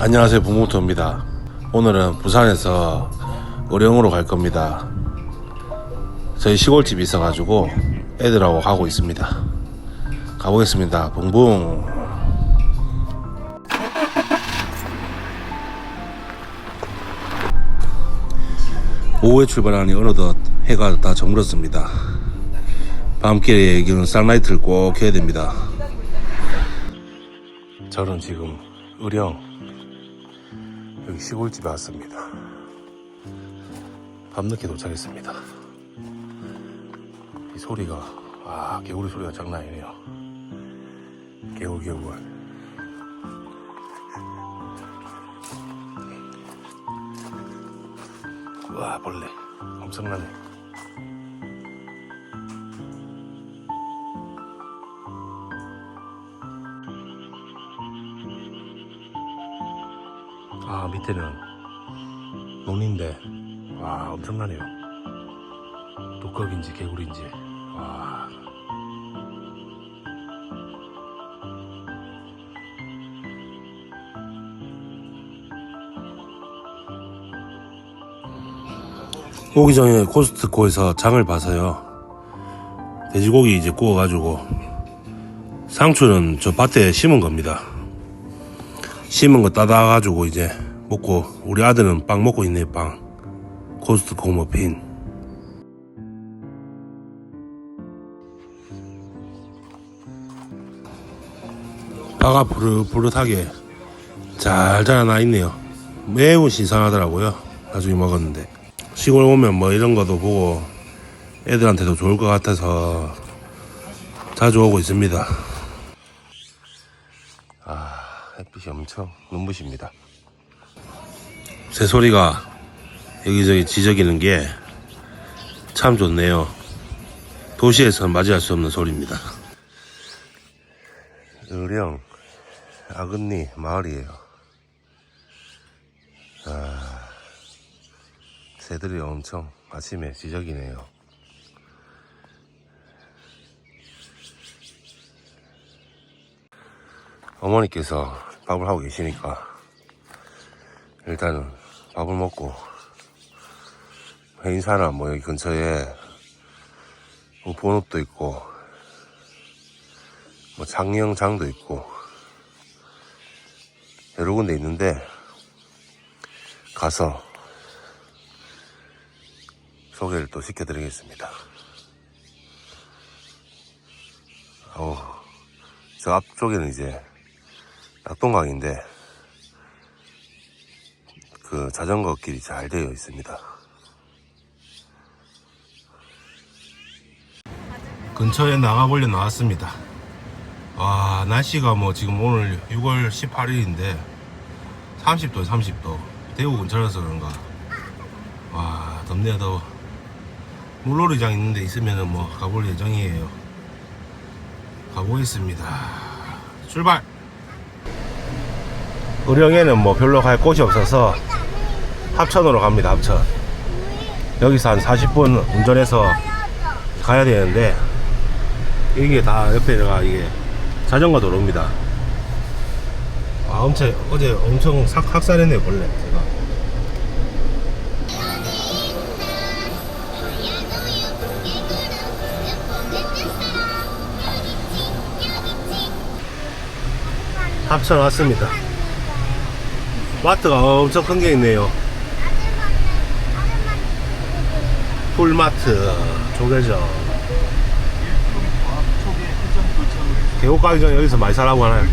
안녕하세요 부모토입니다. 오늘은 부산에서 의령으로 갈 겁니다. 저희 시골집이 있어가지고 애들하고 가고 있습니다. 가보겠습니다. 붕붕. 오후에 출발하니 어느덧 해가 다 저물었습니다. 밤길에 기는 쌍라이트를 꼭 켜야 됩니다. 저는 지금 의령 여기 시골집에 왔습니다. 밤늦게 도착했습니다. 이 소리가 아 개구리 소리가 장난 아니네요. 개굴 개굴. 와 벌레 엄청나네. 밑에는 논인데 와 엄청나네요. 독각인지 개구리인지. 와. 오기 전에 코스트코에서 장을 봐서요. 돼지고기 이제 구워가지고 상추는 저 밭에 심은 겁니다. 심은 거 따다 가지고 이제 먹고 우리 아들은 빵 먹고 있네 빵. 코스트코 머핀 바가 부릇부릇하게 잘 자라나 있네요. 매우 신선하더라고요. 나중에 먹었는데. 시골 오면 뭐 이런 것도 보고 애들한테도 좋을 것 같아서 자주 오고 있습니다. 햇빛이 엄청 눈부십니다. 새소리가 여기저기 지저귀는 게 참 좋네요. 도시에서는 맞이할 수 없는 소리입니다. 의령 아근리 마을이에요. 아, 새들이 엄청 아침에 지저귀네요. 어머니께서 밥을 하고 계시니까 일단은 밥을 먹고 인사나 뭐 여기 근처에 뭐 본업도 있고 뭐 장영장도 있고 여러 군데 있는데 가서 소개를 또 시켜드리겠습니다. 어우, 저 앞쪽에는 이제 낙동강인데 그 자전거 길이 잘 되어 있습니다. 근처에 나가보려 나왔습니다. 와 날씨가 뭐 지금 오늘 6월 18일인데 30도 30도. 대구 근처라서 그런가. 와 덥네요 더워. 물놀이장 있는데 있으면은 뭐 가볼 예정이에요. 가보겠습니다. 출발! 의령에는 뭐 별로 갈 곳이 없어서 합천으로 갑니다 합천. 여기서 한 40분 운전해서 가야 되는데 이게 다 옆에가 이게 자전거 도로입니다. 아 엄청 어제 엄청 삭, 학살했네요 벌레 제가. 합천 왔습니다. 마트가 엄청 큰 게 있네요. 풀마트, 조개점. 계곡 가기 전에 여기서 많이 사라고 하나요?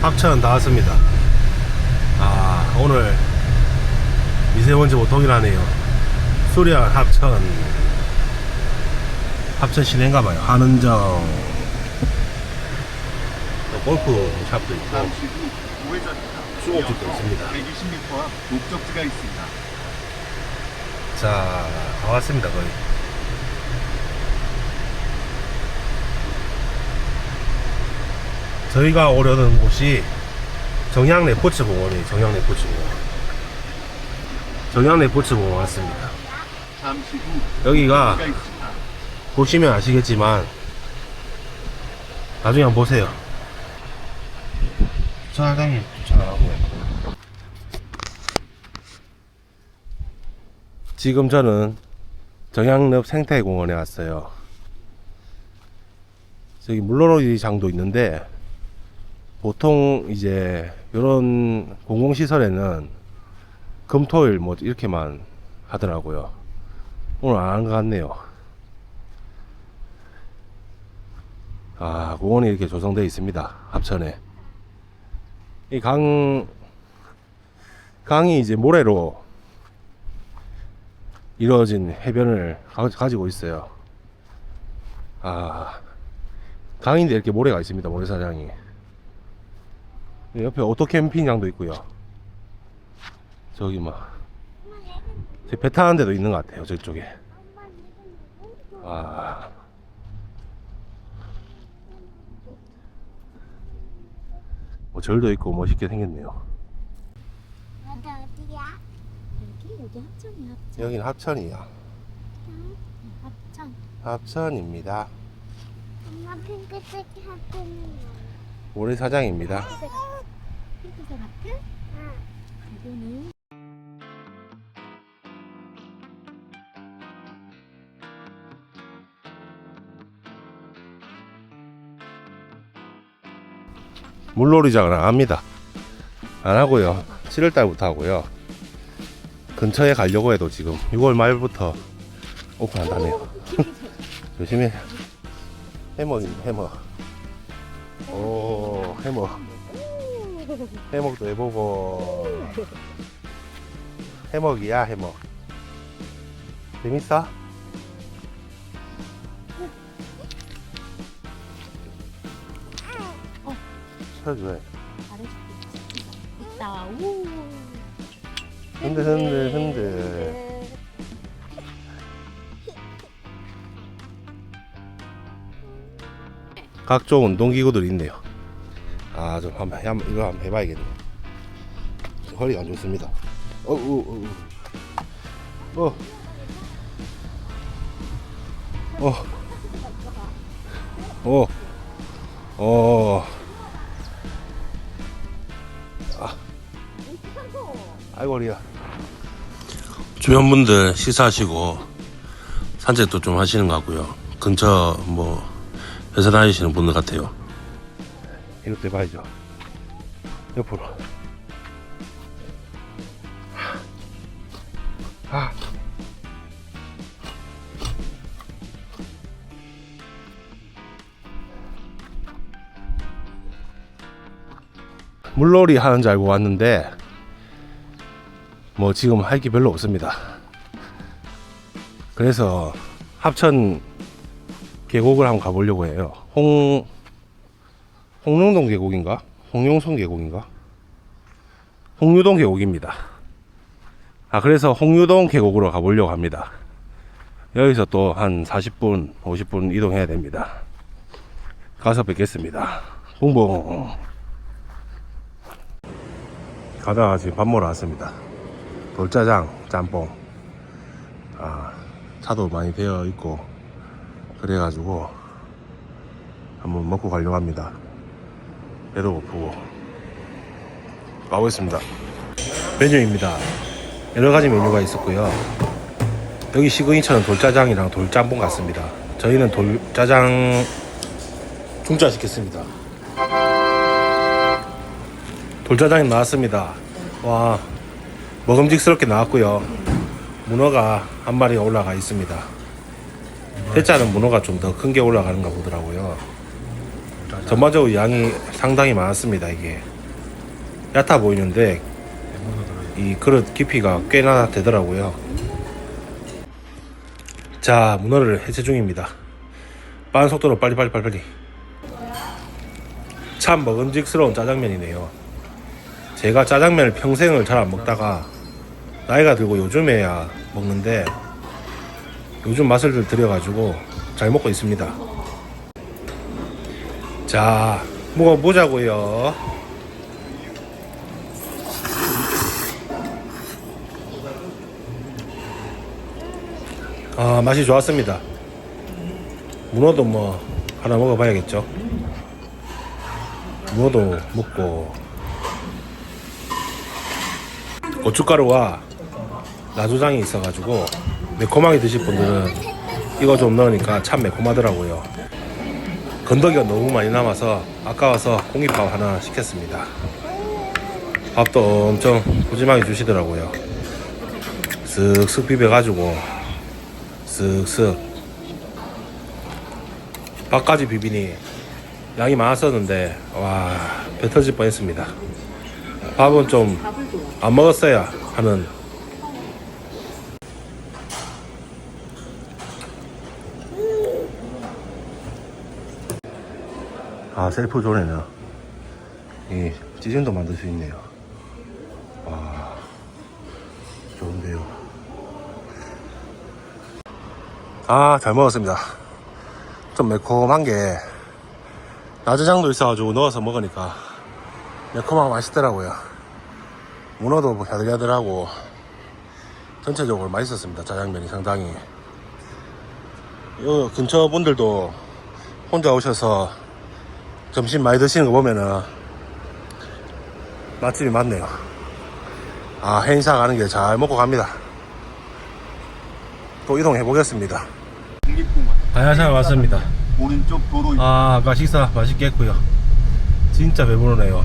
합천 다 왔습니다. 아, 오늘 미세먼지 보통이라네요. 수리안 합천 합천 시내인가봐요 한은정 또 골프 샵도 있고 잠시 후 우회전입니다. 수목집도 있습니다 120m 앞 목적지가 있습니다. 자 다 왔습니다 거의 저희가 오려는 곳이 정양내 포츠공원이에요 정양내 포츠공원 정양내 포츠공원 왔습니다 잠시 후 여기가 목적지가 있습니다. 보시면 아시겠지만 나중에 한번 보세요. 주차를 하고요. 지금 저는 정양읍 생태공원에 왔어요. 저기 물놀이 장도 있는데 보통 이제 이런 공공시설에는 금토일 뭐 이렇게만 하더라고요. 오늘 안 한 것 같네요. 아, 공원이 이렇게 조성되어 있습니다. 합천에. 이 강, 강이 이제 모래로 이루어진 해변을 가, 가지고 있어요. 아, 강인데 이렇게 모래가 있습니다. 모래사장이. 옆에 오토 캠핑장도 있고요. 저기 막, 저배 타는 데도 있는 것 같아요. 저쪽에. 아. 뭐 절도 있고 멋있게 생겼네요. 어디 어디야? 여기 여기 합천이야 합천 여기는 합천이야. 합천 합천입니다. 엄마 핑크색 하트는? 모래사장입니다. 핑크색 하트 응. 이거는 물놀이장은 안 합니다. 안 하고요. 7월달부터 하고요. 근처에 가려고 해도 지금 6월 말부터 오픈한다네요. 조심해. 해먹입니다, 해먹. 오, 해먹. 해먹도 해보고. 해먹이야, 해먹. 재밌어? 쳐줘. 잘해줄게 있다 우 흔들, 흔들, 흔들. 각종 운동기구들이 있네요. 아, 좀 한번, 해- 한번 이거 한번 해봐야겠네. 허리가 안 좋습니다. 어, 어, 어, 어. 어. 어. 어. 허리야. 주변 분들 식사하시고 산책도 좀 하시는 것 같고요. 근처 뭐 회사 다니시는 분들 같아요. 이것도 해봐야죠. 옆으로. 아. 물놀이 하는 줄 알고 왔는데 뭐 지금 할 게 별로 없습니다. 그래서 합천 계곡을 한번 가보려고 해요. 홍 홍룡동 계곡인가? 홍룡성 계곡인가? 홍유동 계곡입니다. 아 그래서 홍유동 계곡으로 가보려고 합니다. 여기서 또 한 40분, 50분 이동해야 됩니다. 가서 뵙겠습니다. 붕붕. 가다가 지금 밥 먹으러 왔습니다. 돌짜장, 짬뽕. 아, 차도 많이 되어 있고, 그래가지고, 한번 먹고 가려고 합니다. 배도 고프고. 가보겠습니다. 메뉴입니다. 여러 가지 메뉴가 있었고요. 여기 시그니처는 돌짜장이랑 돌짬뽕 같습니다. 저희는 돌짜장 중짜 시켰습니다. 돌짜장이 나왔습니다. 와, 먹음직스럽게 나왔고요. 문어가 한 마리가 올라가 있습니다. 대짜는 문어가 좀 더 큰 게 올라가는가 보더라고요. 전반적으로 양이 상당히 많았습니다. 이게 얕아 보이는데 이 그릇 깊이가 꽤나 되더라고요. 자, 문어를 해체 중입니다. 빠른 속도로 빨리 빨리 빨리 빨리. 참 먹음직스러운 짜장면이네요. 제가 짜장면을 평생을 잘 안 먹다가 나이가 들고 요즘에야 먹는데 요즘 맛을 들여가지고 잘 먹고 있습니다. 자, 먹어보자고요. 아 맛이 좋았습니다 문어도 뭐 하나 먹어봐야겠죠 문어도 먹고 고춧가루와 나조장이 있어가지고 매콤하게 드실 분들은 이거 좀 넣으니까 참 매콤하더라고요. 건더기가 너무 많이 남아서 아까워서 공깃밥 하나 시켰습니다. 밥도 엄청 푸짐하게 주시더라고요. 쓱쓱 비벼가지고 쓱쓱 밥까지 비비니 양이 많았었는데 와 배 터질 뻔했습니다. 밥은 좀 안 먹었어야 하는 아 셀프 존에는 이 찌짐도 만들 수 있네요. 와 좋은데요. 아 잘 먹었습니다. 좀 매콤한 게 나주장도 있어가지고 넣어서 먹으니까 매콤하고 맛있더라고요. 문어도 뭐 야들야들하고 전체적으로 맛있었습니다. 짜장면이 상당히. 요 근처 분들도 혼자 오셔서 점심 많이 드시는 거 보면은 맛집이 많네요 아 행사 가는 길 잘 먹고 갑니다 또 이동해 보겠습니다 다야산 왔습니다 오른쪽 도로 아 아까 식사 맛있게 했고요 진짜 배부르네요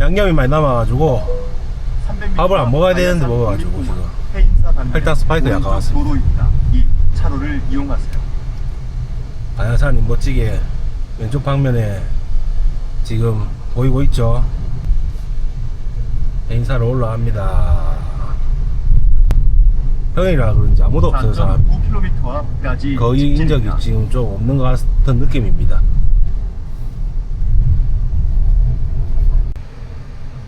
양념이 많이 남아가지고 300m 밥을 안 먹어야 되는데 먹어가지고. 지금. 혈당 스파이크 약간 왔습니다. 도로 있다. 이 차로를 이용하세요. 다야산이 멋지게 왼쪽 방면에 지금 보이고 있죠 행사로 올라갑니다 형이라 그런지 아무도 없어서 9km 앞까지 거의 인적이. 지금 좀 없는 것 같은 느낌입니다.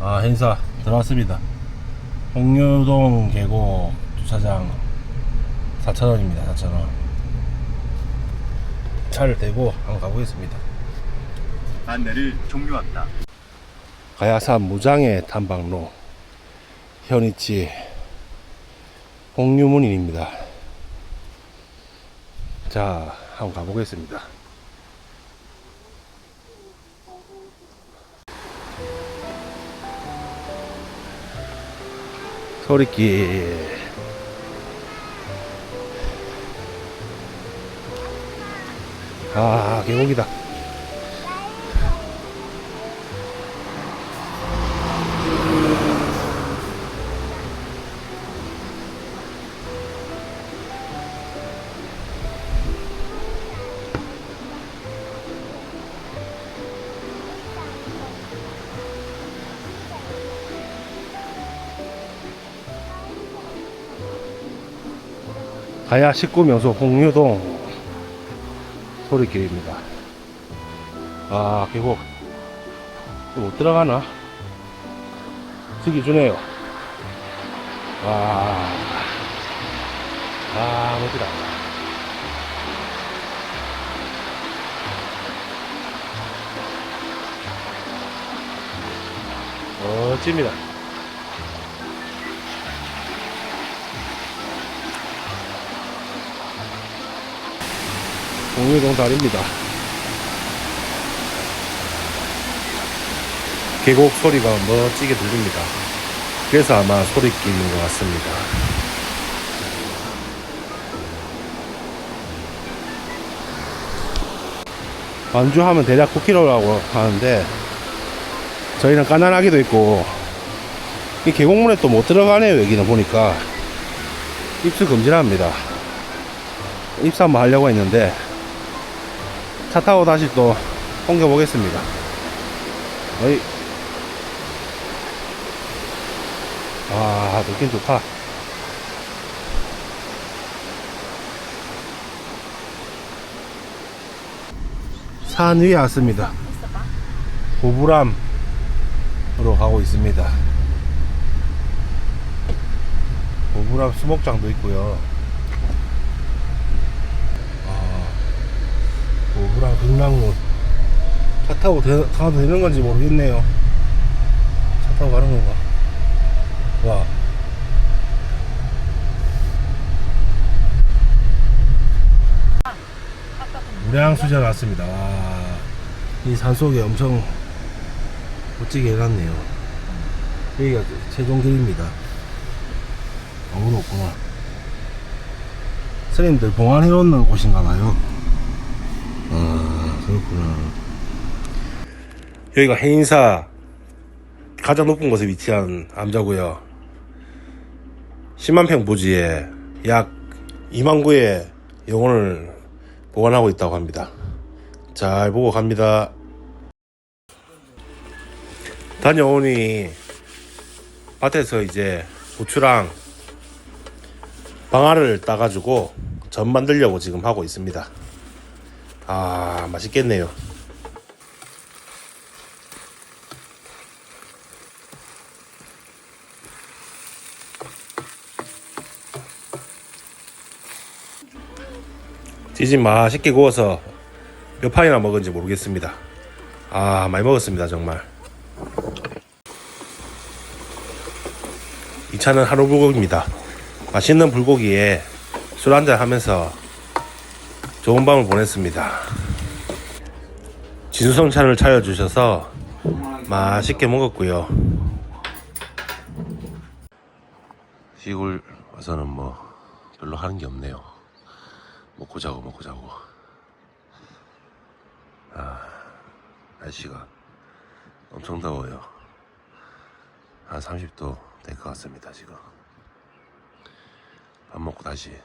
아 행사 들어왔습니다. 홍유동 계곡 주차장 4,000원입니다. 4,000원. 차를 대고 한번 가보겠습니다. 안내를 종료한다. 가야산 무장의 탐방로 현이치 홍유문인입니다. 자, 한번 가보겠습니다. 소리길 아 계곡이다. 가야 19명소 홍유동 소리길입니다. 아, 계곡. 못 들어가나? 쓰기 주네요. 와. 아, 멋지다. 멋집니다. 공유동 다리입니다. 계곡 소리가 멋지게 들립니다. 그래서 아마 소리길인 것 같습니다. 완주하면 대략 9km라고 하는데 저희는 까난하기도 있고 이 계곡물에 또 못 들어가네요 여기는 보니까 입수 금지랍니다 입수 한번 하려고 했는데 차 타고 다시 또 옮겨 보겠습니다. 어이. 아 느낌 좋다. 산 위에 왔습니다. 고부람으로 가고 있습니다. 고부람 수목장도 있고요 나무랑 백나무 차 타고 대, 가도 되는 건지 모르겠네요. 차 타고 가는 건가? 와. 무량수자 났습니다. 이 산속에 엄청 멋지게 해놨네요. 여기가 최종길입니다. 아무도 없구나. 스님들 봉안해놓는 곳인가봐요. 아, 그렇구나. 여기가 해인사 가장 높은 곳에 위치한 암자고요. 10만 평 부지에 약 2만 구의 영혼을 보관하고 있다고 합니다. 잘 보고 갑니다. 다녀오니 밭에서 이제 고추랑 방아를 따가지고 전 만들려고 지금 하고 있습니다. 아 맛있겠네요. 찌짐 맛있게 구워서 몇 판이나 먹은지 모르겠습니다. 아 많이 먹었습니다 정말. 이 차는 한우 불고기입니다. 맛있는 불고기에 술 한잔 하면서 좋은 밤을 보냈습니다. 진수성 차를 차려주셔서 맛있게 먹었고요. 시골 와서는 뭐 별로 하는 게 없네요. 먹고 자고 먹고 자고. 아 날씨가 엄청 더워요. 한 30도 될 것 같습니다 지금. 밥 먹고 다시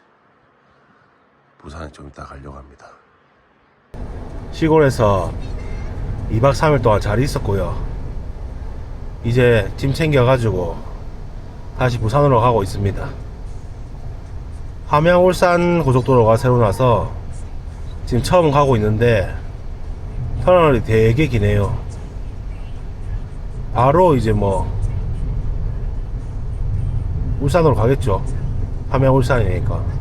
부산에 좀 이따 가려고 합니다. 시골에서 2박 3일 동안 잘 있었고요. 이제 짐 챙겨가지고 다시 부산으로 가고 있습니다. 함양 울산 고속도로가 새로 나서 지금 처음 가고 있는데 터널이 되게 기네요. 바로 이제 뭐 울산으로 가겠죠. 함양 울산이니까.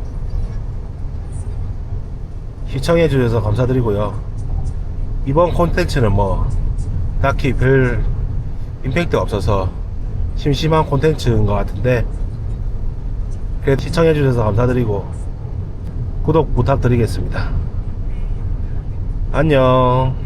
시청해 주셔서 감사드리고요. 이번 콘텐츠는 뭐 딱히 별 임팩트가 없어서 심심한 콘텐츠인 것 같은데 그래도 시청해 주셔서 감사드리고 구독 부탁드리겠습니다. 안녕.